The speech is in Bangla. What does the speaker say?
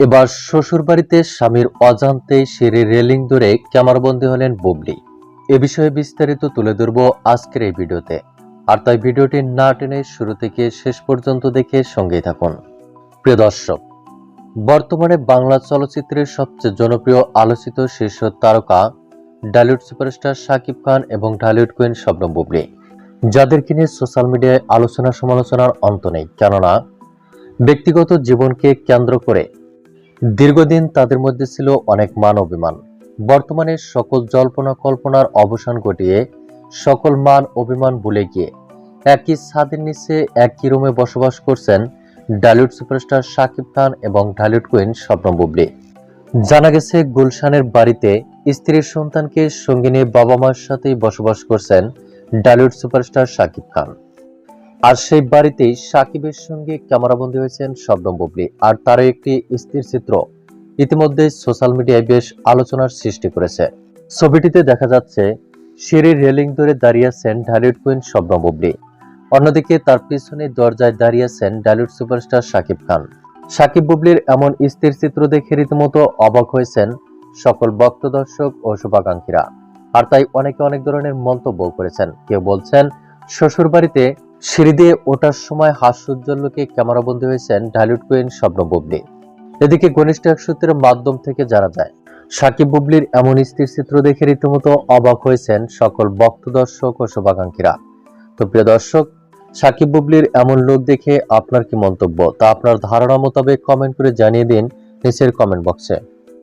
এবার শ্বশুরবাড়িতে স্বামীর অজান্তে সিঁড়ি রেলিং ধরে ক্যামেরাবন্দি হলেন বুবলি। এ বিষয়ে বিস্তারিত তুলে ধরব আজকের এই ভিডিওতে। আর তাই ভিডিওটি না টেনে শুরু থেকে শেষ পর্যন্ত দেখে সঙ্গেই থাকুন। প্রিয় দর্শক, বর্তমানে বাংলা চলচ্চিত্রের সবচেয়ে জনপ্রিয় আলোচিত শীর্ষ তারকা ডালিউড সুপারস্টার শাকিব খান এবং ঢালিউড কুইন শবনম বুবলি। যাদেরকে নিয়ে সোশ্যাল মিডিয়ায় আলোচনা সমালোচনার অন্ত নেই। কেননা, ব্যক্তিগত জীবনকে কেন্দ্র করে দীর্ঘদিন তাদের মধ্যে ছিল অনেক মান অভিমান। বর্তমানে সকল জল্পনা কল্পনার অবসান ঘটিয়ে সকল মান অভিমান ভুলে গিয়ে একই ছাদের নিচে একই রুমে বসবাস করছেন ডালিউড সুপারস্টার শাকিব খান এবং ঢালিউড কুইন স্বপ্ন বুবলি। জানা গেছে, গুলশানের বাড়িতে স্ত্রীর সন্তানকে সঙ্গে নিয়ে বাবা মার সাথেই বসবাস করছেন ডালিউড সুপারস্টার শাকিব খান। আর সেই বাড়িতেই সাকিবের সঙ্গে ক্যামেরাবন্দি হয়েছেন শবনম বুবলি। আর তারও একটি স্থির চিত্র ইতিমধ্যে সোশ্যাল মিডিয়ায় বেশ আলোচনার সৃষ্টি করেছে। ছবিটিতে দেখা যাচ্ছে, সিঁড়ির রেলিং ধরে দাঁড়িয়ে আছেন ঢালিউড কুইন শবনম বুবলি। অন্যদিকে তার পিছনে দরজায় দাঁড়িয়ে আছেন ডালিউড সুপারস্টার শাকিব খান। শাকিব বুবলির এমন স্থির চিত্র দেখে রীতিমতো অবাক হয়েছেন সকল ভক্ত দর্শক ও শুভাকাঙ্ক্ষীরা। আর তাই অনেকে অনেক ধরনের মন্তব্য করেছেন। কেউ বলছেন শ্বশুর বাড়িতে সিঁড়ি দিয়ে ওঠার সময় হাস্যোজ্জ্বলকে ক্যামেরাবন্দি হয়েছেন ঢালিউড কুইন স্বপ্ন বুবলি। এদিকে ঘনিষ্ঠ এক সূত্রের মাধ্যম থেকে জানা যায়, সাকিব বুবলির এমন স্থির চিত্র দেখে রীতিমতো অবাক হয়েছেন সকল ভক্ত দর্শক ও শুভাকাঙ্ক্ষীরা। তো প্রিয় দর্শক, সাকিব বুবলির এমন লোক দেখে আপনার কি মন্তব্য? তা আপনার ধারণা মোতাবেক কমেন্ট করে জানিয়ে দিন নিচের কমেন্ট বক্সে